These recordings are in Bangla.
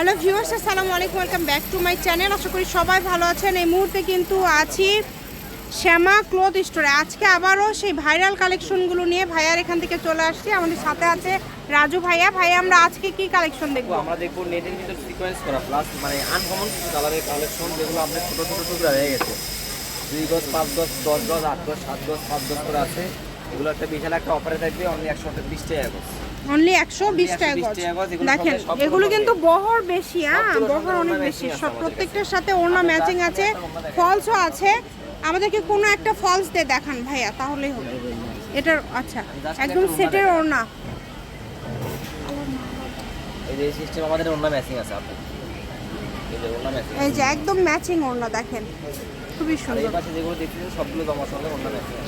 হ্যালো ভিউয়ার্স, আসসালামু আলাইকুম, welcome back to my channel. আশা করি সবাই ভালো আছেন। এই মুহূর্তে কিন্তু আছি শ্যামা ক্লথ স্টোরে। আজকে আবারও সেই ভাইরাল কালেকশনগুলো নিয়ে ভাইয়ার এখান থেকে চলে আসছি। আমাদের সাথে আছে রাজু ভাইয়া। ভাইয়া, আমরা আজকে কি কালেকশন দেখব? আমরা দেখব নেটের ভিতর সিকোয়েন্স করা প্লাস মানে আনকমন কিছু কালারের কালেকশন যেগুলো আপনার ছোটো ছোটো টুকরা হয়ে গেছে। দুই গজ, পাঁচ গজ, দশ গজ, আট গজ, সাত গজ পাঁচ গজ করে আছে। এগুলো একটা বিশাল একটা অফারে থাকবে অনলি একশো বিশ টাকা গজ। অনলি একশো বিশ টাকা গজ। দেখেন এগুলো কিন্তু বহর বেশি হ্যাঁ বহর অনেক বেশি। সব প্রত্যেকটার সাথে ওড়না ম্যাচিং আছে ফলসও আছে। আমাদেরকে কোনো একটা ফলস দিয়ে দেখান ভাইয়া তাহলেই হবে। এটার আচ্ছা একদম ওড়না সেটের ওড়না এই যে সিস্টেম আমাদের অন্য ম্যাচিং আছে আপনার এই যে একদম ম্যাচিং ওড়না দেখেন। খুবই সুন্দর।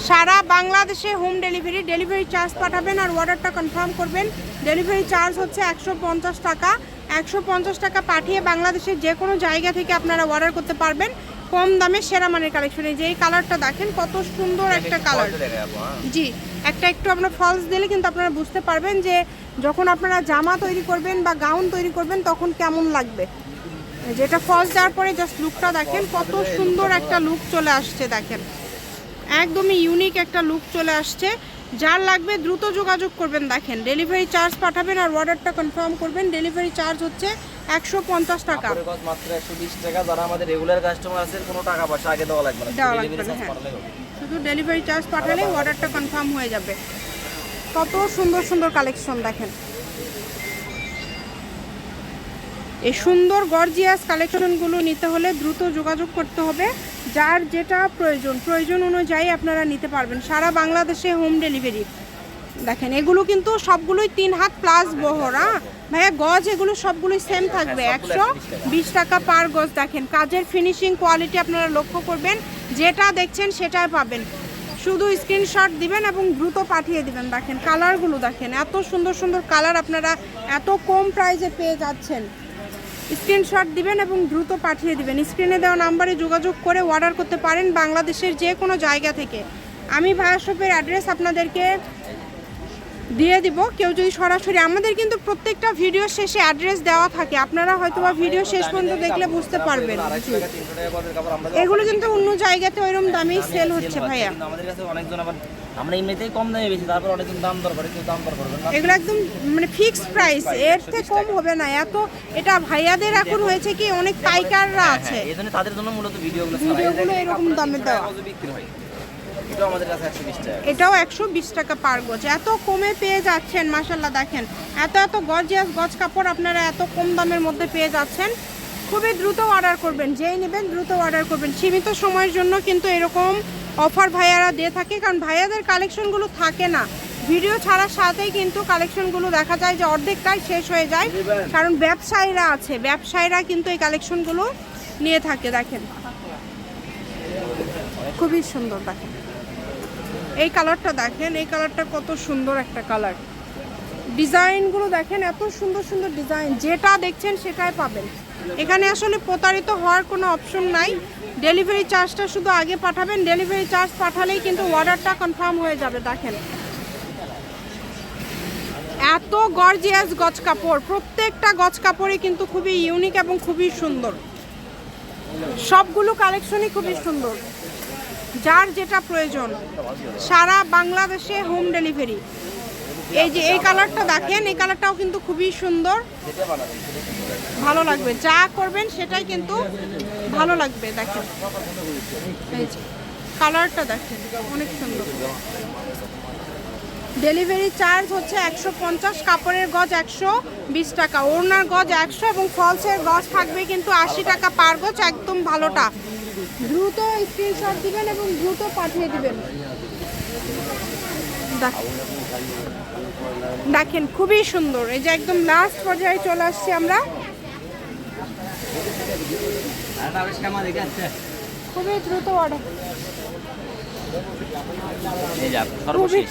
সারা বাংলাদেশে হোম ডেলিভারি ডেলিভারি চার্জ পাঠাবেন আর অর্ডারটা কনফার্ম করবেন। ডেলিভারি চার্জ হচ্ছে একশো পঞ্চাশ টাকা। একশো পঞ্চাশ টাকা পাঠিয়ে বাংলাদেশের যে কোনো জায়গা থেকে আপনারা অর্ডার করতে পারবেন। কম দামে সেরা মানের কালেকশন এই যে এই কালারটা দেখেন কত সুন্দর একটা কালার হ্যাঁ। জি একটা একটু আপনার ফলস দিলে কিন্তু আপনারা বুঝতে পারবেন যে যখন আপনারা জামা তৈরি করবেন বা গাউন তৈরি করবেন তখন কেমন লাগবে। যেটা ফলস দেওয়ার পরে জাস্ট লুকটা দেখেন কত সুন্দর একটা লুক চলে আসছে দেখেন। একদমই ইউনিক একটা লুক চলে আসছে। যার লাগবে দ্রুত যোগাযোগ করবেন দেখেন। ডেলিভারি চার্জ পাঠাবেন আর অর্ডারটা কনফার্ম করবেন। ডেলিভারি চার্জ হচ্ছে একশো পঞ্চাশ টাকা। মাত্র একশো বিশ টাকা। যারা আমাদের রেগুলার কাস্টমার কোনো টাকা পয়সা আগে দেওয়া লাগবে দেওয়া লাগবে না, হ্যাঁ। শুধু ডেলিভারি চার্জ পাঠালেই অর্ডারটা কনফার্ম হয়ে যাবে। কত সুন্দর সুন্দর কালেকশন দেখেন। এই সুন্দর গর্জিয়াস কালেকশনগুলো নিতে হলে দ্রুত যোগাযোগ করতে হবে। যার যেটা প্রয়োজন প্রয়োজন অনুযায়ী আপনারা নিতে পারবেন। সারা বাংলাদেশে হোম ডেলিভারি দেখেন এগুলো কিন্তু সবগুলোই তিন হাত প্লাস বহর। হ্যাঁ ভাইয়া গজ এগুলো সবগুলোই সেম থাকবে। হ্যাঁ, একশো বিশ টাকা। পার গজ। দেখেন কাজের ফিনিশিং কোয়ালিটি আপনারা লক্ষ্য করবেন। যেটা দেখছেন সেটাই পাবেন। শুধু স্ক্রিনশট দিবেন এবং দ্রুত পাঠিয়ে দিবেন। দেখেন কালারগুলো দেখেন এত সুন্দর সুন্দর কালার আপনারা এত কম প্রাইসে পেয়ে যাচ্ছেন। স্ক্রিনশট দিবেন এবং দ্রুত পাঠিয়ে দিবেন। স্ক্রিনে দেওয়া নাম্বারে যোগাযোগ করে অর্ডার করতে পারেন বাংলাদেশের যে কোনো জায়গা থেকে। আমি ভায়া শপের অ্যাড্রেস আপনাদেরকে দিয়ে দিব। কেউ যদি সরাসরি আমাদের কিন্তু প্রত্যেকটা ভিডিও শেষে অ্যাড্রেস দেওয়া থাকে। আপনারা হয়তো বা ভিডিও শেষ পর্যন্ত দেখলে বুঝতে পারবেন। এগুলো কিন্তু অন্য জায়গাতে ওইরকম দামেই সেল হচ্ছে ভাইয়া। আমাদের কাছে অনেকজন আবার আমরা এমনিতেই কম দামে বেশি তারপর অনেকজন দাম দর করে কেউ দাম দর করবেন না। এগুলো একদম মানে ফিক্সড প্রাইস এর থেকে কম হবে না। এত এটা ভাইয়াদের এখন হয়েছে কি অনেক পাইকাররা আছে। হ্যাঁ এই জন্য তাদের জন্য মূলত ভিডিওগুলো ভিডিওগুলো এরকম দামে দেওয়া। বিক্রি হয়। এটাও আমাদের কাছে একশো বিশ টাকা। এটাও পার গজ। এত কমে পেয়ে যাচ্ছেন মাসাল্লাহ দেখেন। এত এত গজিয়াস গজ কাপড় আপনারা এত কম দামের মধ্যে পেয়ে যাচ্ছেন। খুবই দ্রুত অর্ডার করবেন যেই নেবেন দ্রুত অর্ডার করবেন। সীমিত সময়ের জন্য কিন্তু এরকম অফার ভাইয়ারা দিয়ে থাকে কারণ ভাইয়াদের কালেকশনগুলো থাকে না। ভিডিও ছাড়ার সাথেই কিন্তু কালেকশনগুলো দেখা যায় যে অর্ধেকটাই শেষ হয়ে যায়। কারণ ব্যবসায়ীরা আছে ব্যবসায়ীরা কিন্তু এই কালেকশনগুলো নিয়ে থাকে দেখেন। খুবই সুন্দর দেখেন। এই কালারটা দেখেন, এই কালারটা কত সুন্দর একটা কালার। ডিজাইনগুলো দেখেন, এত সুন্দর সুন্দর ডিজাইন, যেটা দেখছেন সেটাই পাবেন। এখানে আসলে প্রতারিত হওয়ার কোনো অপশন নাই। ডেলিভারি চার্জটা শুধু আগে পাঠাবেন, ডেলিভারি চার্জ পাঠালেই কিন্তু অর্ডারটা কনফার্ম হয়ে যাবে, দেখেন। এত গর্জিয়াস গজ কাপড়, প্রত্যেকটা গজ কাপড়ই কিন্তু খুবই ইউনিক এবং খুবই সুন্দর। সবগুলো কালেকশনই খুবই সুন্দর। যার যেটা প্রয়োজন, সারা বাংলাদেশে হোম ডেলিভারি এই যে এই কালারটা দেখেন, এই কালারটাও কিন্তু খুবই সুন্দর। ভালো লাগবে। যা করবেন সেটাই কিন্তু ভালো লাগবে, দেখেন। এই যে কালারটা দেখেন, অনেক সুন্দর। ডেলিভারি চার্জ হচ্ছে একশো পঞ্চাশ কাপড়ের গজ একশো বিশ টাকা ওড়নার গজ একশো এবং ফলসের গজ থাকবে কিন্তু আশি টাকা পার গজ একদম ভালোটা। দ্রুত স্ক্রিনশট দিবেন এবং দ্রুত পাঠিয়ে দিবেন। দেখ- দেখেন খুবই সুন্দর। এই যে একদম লাস্ট পর্যায়ে চলে আসছি আমরা। খুবই দ্রুত অর্ডার সর্বশেষ।